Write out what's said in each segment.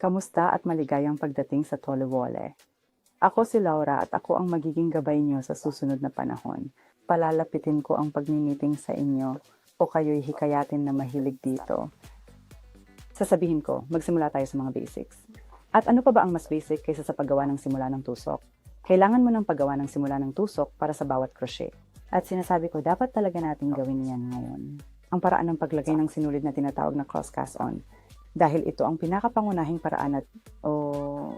Kamusta at maligayang pagdating sa Tolewole. Ako si Laura at ako ang magiging gabay niyo sa susunod na panahon. Palalapitin ko ang pagmimiting sa inyo o kayo'y hikayatin na mahilig dito. Sasabihin ko, magsimula tayo sa mga basics. At ano pa ba ang mas basic kaysa sa paggawa ng simula ng tusok? Kailangan mo ng paggawa ng simula ng tusok para sa bawat crochet. At sinasabi ko, dapat talaga natin gawin yan ngayon. Ang paraan ng paglagay ng sinulid na tinatawag na cross cast on. Dahil ito ang pinakapangunahing paraan at o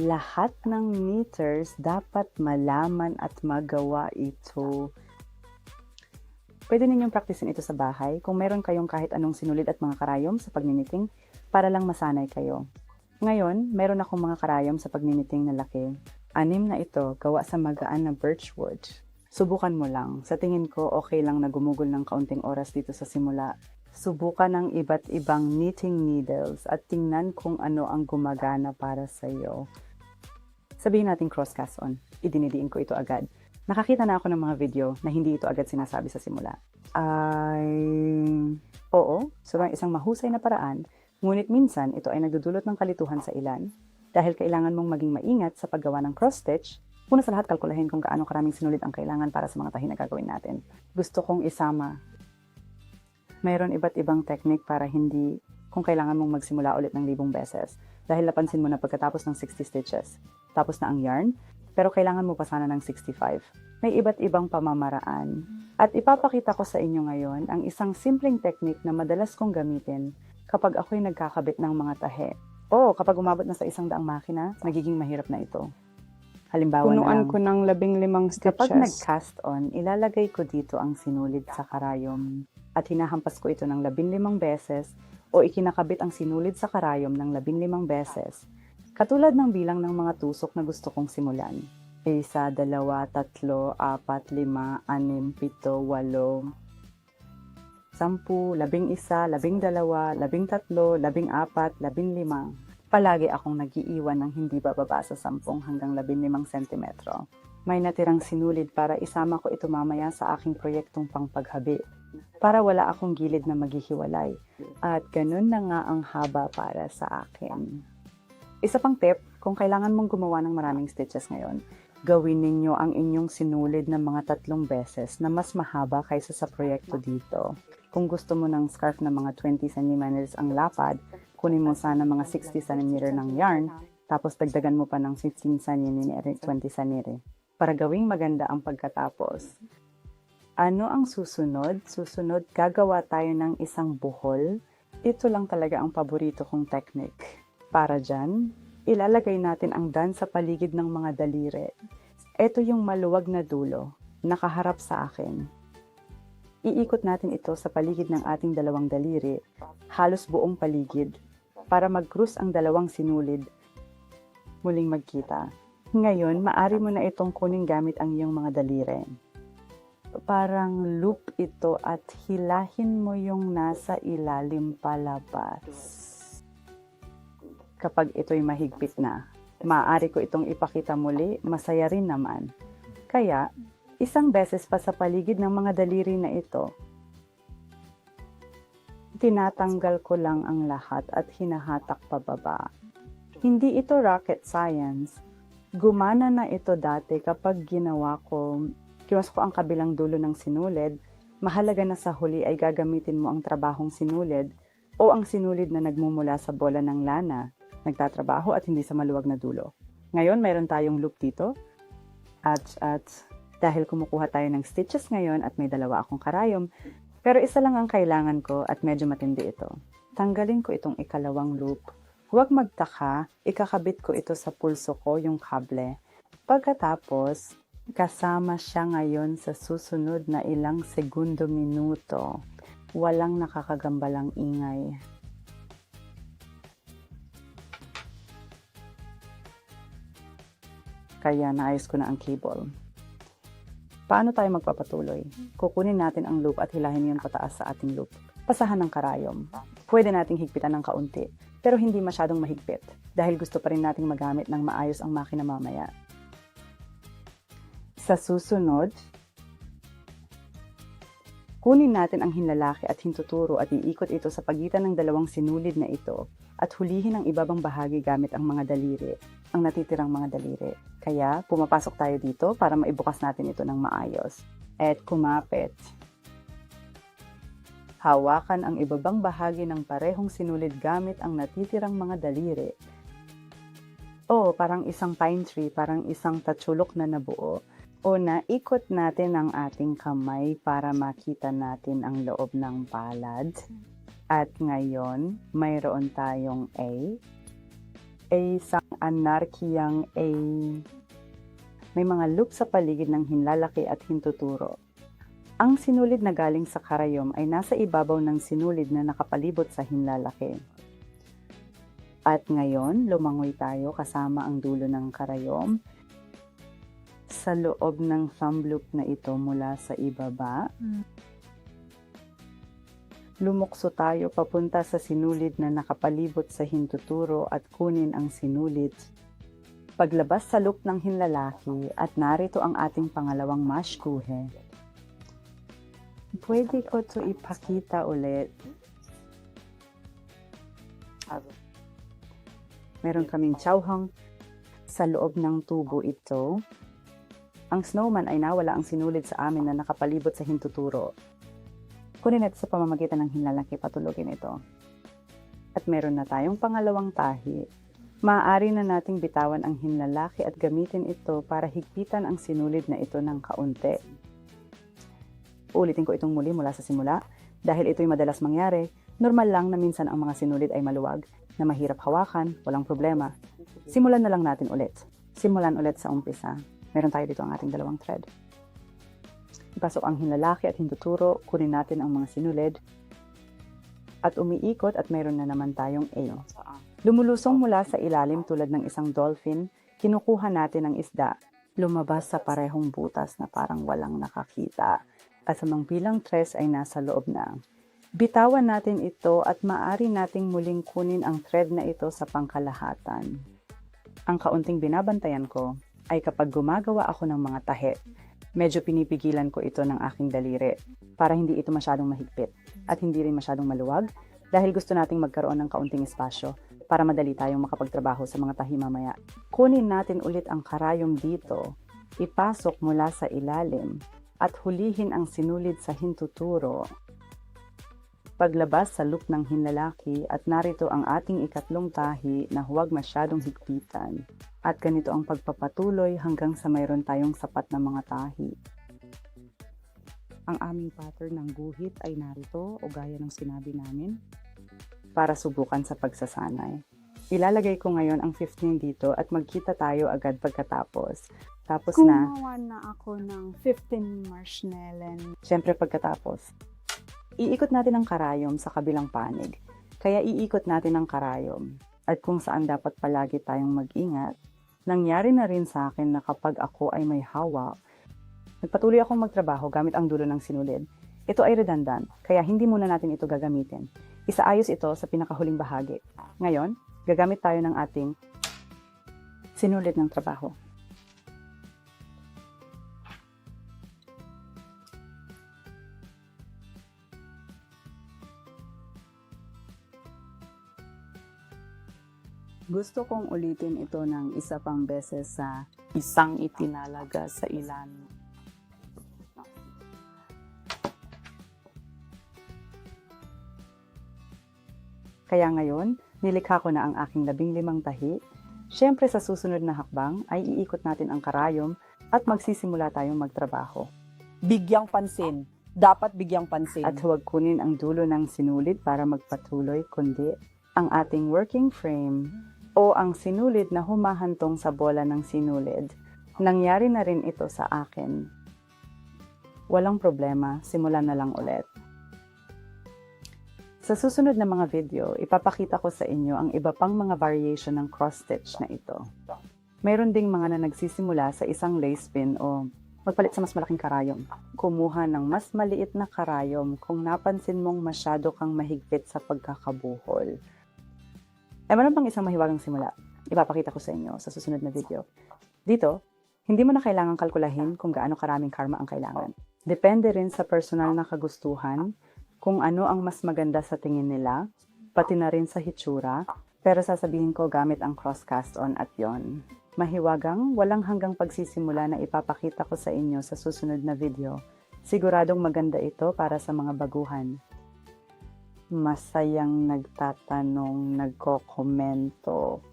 lahat ng meters dapat malaman at magawa ito. Pwede ninyong praktisin ito sa bahay kung meron kayong kahit anong sinulid at mga karayom sa pagmimiting para lang masanay kayo. Ngayon, meron akong mga karayom sa pagmimiting na laki. Anim na ito gawa sa magaan na birchwood. Subukan mo lang. Sa tingin ko, okay lang na gumugol ng kaunting oras dito sa simula. Subukan ng iba't ibang knitting needles at tingnan kung ano ang gumagana para sa iyo. Sabihin natin cross cast on. Idinidiin ko ito agad. Nakakita na ako ng mga video na hindi ito agad sinasabi sa simula. Ay... Oo, sobrang isang mahusay na paraan, ngunit minsan ito ay nagdudulot ng kalituhan sa ilan. Dahil kailangan mong maging maingat sa paggawa ng cross-stitch, una sa lahat kalkulahin kung gaano karaming sinulit ang kailangan para sa mga tahi na gagawin natin. Gusto kong isama mayroon iba't ibang technique para hindi kung kailangan mong magsimula ulit ng libong beses. Dahil napansin mo na pagkatapos ng 60 stitches, tapos na ang yarn, pero kailangan mo pa sana ng 65. May iba't ibang pamamaraan. At ipapakita ko sa inyo ngayon ang isang simpleng technique na madalas kong gamitin kapag ako'y nagkakabit ng mga tahe. O kapag umabot na sa isang daang makina, nagiging mahirap na ito. Halimbawa na Punuan lang, ko ng labing limang Kapag stitches. nag-cast on, ilalagay ko dito ang sinulid sa karayom at hinahampas ko ito ng labinlimang beses o ikinakabit ang sinulid sa karayom ng labinlimang beses. Katulad ng bilang ng mga tusok na gusto kong simulan. Isa, dalawa, tatlo, apat, lima, anim, pito, walo, sampu, labing isa, labing dalawa, labing tatlo, labing apat, labing lima. Palagi akong nagiiwan ng hindi bababa sa 10 hanggang 15 sentimetro. May natirang sinulid para isama ko ito mamaya sa aking proyektong pangpaghabi. Para wala akong gilid na maghihiwalay. At ganun na nga ang haba para sa akin. Isa pang tip, kung kailangan mong gumawa ng maraming stitches ngayon, gawin ninyo ang inyong sinulid ng mga tatlong beses na mas mahaba kaysa sa proyekto dito. Kung gusto mo ng scarf na mga 20 cm ang lapad, kunin mo sana mga 60 cm ng yarn, tapos dagdagan mo pa ng 15 cm, 20 cm, para gawing maganda ang pagkatapos. Ano ang susunod? Susunod, gagawa tayo ng isang buhol. Ito lang talaga ang paborito kong technique. Para dyan, ilalagay natin ang dan sa paligid ng mga daliri. Ito yung maluwag na dulo, nakaharap sa akin. Iikot natin ito sa paligid ng ating dalawang daliri, halos buong paligid, para mag-cruise ang dalawang sinulid. Muling magkita. Ngayon, maari mo na itong kunin gamit ang iyong mga daliri. Parang loop ito at hilahin mo yung nasa ilalim palabas. Kapag ito'y mahigpit na, maaari ko itong ipakita muli, masaya rin naman. Kaya, isang beses pa sa paligid ng mga daliri na ito, tinatanggal ko lang ang lahat at hinahatak pababa. Hindi ito rocket science. Gumana na ito dati kapag ginawa ko, kiwas ko ang kabilang dulo ng sinulid, mahalaga na sa huli ay gagamitin mo ang trabahong sinulid o ang sinulid na nagmumula sa bola ng lana, nagtatrabaho at hindi sa maluwag na dulo. Ngayon, mayroon tayong loop dito. At, at dahil kumukuha tayo ng stitches ngayon at may dalawa akong karayom, pero isa lang ang kailangan ko at medyo matindi ito. Tanggalin ko itong ikalawang loop. Huwag magtaka, ikakabit ko ito sa pulso ko yung kable. Pagkatapos, kasama siya ngayon sa susunod na ilang segundo minuto. Walang nakakagambalang ingay. Kaya naayos ko na ang cable. Paano tayo magpapatuloy? Kukunin natin ang loop at hilahin yon pataas sa ating loop. Pasahan ng karayom. Pwede nating higpitan ng kaunti, pero hindi masyadong mahigpit dahil gusto pa rin nating magamit ng maayos ang makina mamaya. Sa susunod, Kunin natin ang hinlalaki at hintuturo at iikot ito sa pagitan ng dalawang sinulid na ito at hulihin ang ibabang bahagi gamit ang mga daliri, ang natitirang mga daliri. Kaya pumapasok tayo dito para maibukas natin ito ng maayos. At kumapit. Hawakan ang ibabang bahagi ng parehong sinulid gamit ang natitirang mga daliri. O parang isang pine tree, parang isang tatsulok na nabuo. O naikot natin ang ating kamay para makita natin ang loob ng palad. At ngayon, mayroon tayong A. A isang anarkiyang A. May mga loop sa paligid ng hinlalaki at hintuturo. Ang sinulid na galing sa karayom ay nasa ibabaw ng sinulid na nakapalibot sa hinlalaki. At ngayon, lumangoy tayo kasama ang dulo ng karayom sa loob ng thumb loop na ito mula sa ibaba. Lumukso tayo papunta sa sinulid na nakapalibot sa hintuturo at kunin ang sinulid. Paglabas sa loop ng hinlalaki at narito ang ating pangalawang mashkuhe. Pwede ko to ipakita ulit. Meron kaming chowhang sa loob ng tubo ito. Ang snowman ay nawala ang sinulid sa amin na nakapalibot sa hintuturo. Kunin natin sa pamamagitan ng hinlalaki patulogin ito. At meron na tayong pangalawang tahi. Maaari na nating bitawan ang hinlalaki at gamitin ito para higpitan ang sinulid na ito ng kaunti. Ulitin ko itong muli mula sa simula. Dahil ito'y madalas mangyari, normal lang na minsan ang mga sinulid ay maluwag, na mahirap hawakan, walang problema. Simulan na lang natin ulit. Simulan ulit sa umpisa. Meron tayo dito ang ating dalawang thread. Ipasok ang hinlalaki at hintuturo, kunin natin ang mga sinulid, at umiikot at mayroon na naman tayong A. Lumulusong mula sa ilalim tulad ng isang dolphin, kinukuha natin ang isda, lumabas sa parehong butas na parang walang nakakita, at mga bilang tres ay nasa loob na. Bitawan natin ito at maaari nating muling kunin ang thread na ito sa pangkalahatan. Ang kaunting binabantayan ko ay kapag gumagawa ako ng mga tahe, medyo pinipigilan ko ito ng aking daliri para hindi ito masyadong mahigpit at hindi rin masyadong maluwag dahil gusto nating magkaroon ng kaunting espasyo para madali tayong makapagtrabaho sa mga tahi mamaya. Kunin natin ulit ang karayom dito, ipasok mula sa ilalim at hulihin ang sinulid sa hintuturo. Paglabas sa loop ng hinlalaki at narito ang ating ikatlong tahi na huwag masyadong higpitan. At ganito ang pagpapatuloy hanggang sa mayroon tayong sapat na mga tahi. Ang aming pattern ng guhit ay narito o gaya ng sinabi namin para subukan sa pagsasanay. Ilalagay ko ngayon ang 15 dito at magkita tayo agad pagkatapos. Tapos na, Gumawa na ako ng 15 marshmallow. syempre pagkatapos, iikot natin ang karayom sa kabilang panig. Kaya iikot natin ang karayom. At kung saan dapat palagi tayong mag-ingat, nangyari na rin sa akin na kapag ako ay may hawak, nagpatuloy akong magtrabaho gamit ang dulo ng sinulid. Ito ay redundant, kaya hindi muna natin ito gagamitin. Isaayos ito sa pinakahuling bahagi. Ngayon, gagamit tayo ng ating sinulid ng trabaho. Gusto kong ulitin ito ng isa pang beses sa isang itinalaga sa ilan. Kaya ngayon, nilikha ko na ang aking labing limang tahi. Siyempre sa susunod na hakbang ay iikot natin ang karayom at magsisimula tayong magtrabaho. bigyang pansin. Dapat bigyang pansin. At huwag kunin ang dulo ng sinulid para magpatuloy, kundi ang ating working frame o ang sinulid na humahantong sa bola ng sinulid. Nangyari na rin ito sa akin. Walang problema, simulan na lang ulit. Sa susunod na mga video, ipapakita ko sa inyo ang iba pang mga variation ng cross-stitch na ito. Mayroon ding mga na nagsisimula sa isang lace pin o magpalit sa mas malaking karayom. Kumuha ng mas maliit na karayom kung napansin mong masyado kang mahigpit sa pagkakabuhol. Ay meron pang isang mahiwagang simula. Ipapakita ko sa inyo sa susunod na video. Dito, hindi mo na kailangang kalkulahin kung gaano karaming karma ang kailangan. Depende rin sa personal na kagustuhan, kung ano ang mas maganda sa tingin nila, pati na rin sa hitsura, pero sasabihin ko gamit ang cross cast on at yon. Mahiwagang, walang hanggang pagsisimula na ipapakita ko sa inyo sa susunod na video. Siguradong maganda ito para sa mga baguhan. Masayang nagtatanong, nagkokomento.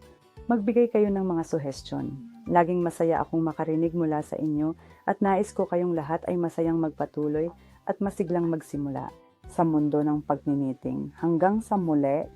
Magbigay kayo ng mga suhestyon. Laging masaya akong makarinig mula sa inyo at nais ko kayong lahat ay masayang magpatuloy at masiglang magsimula sa mundo ng pagniniting. Hanggang sa muli,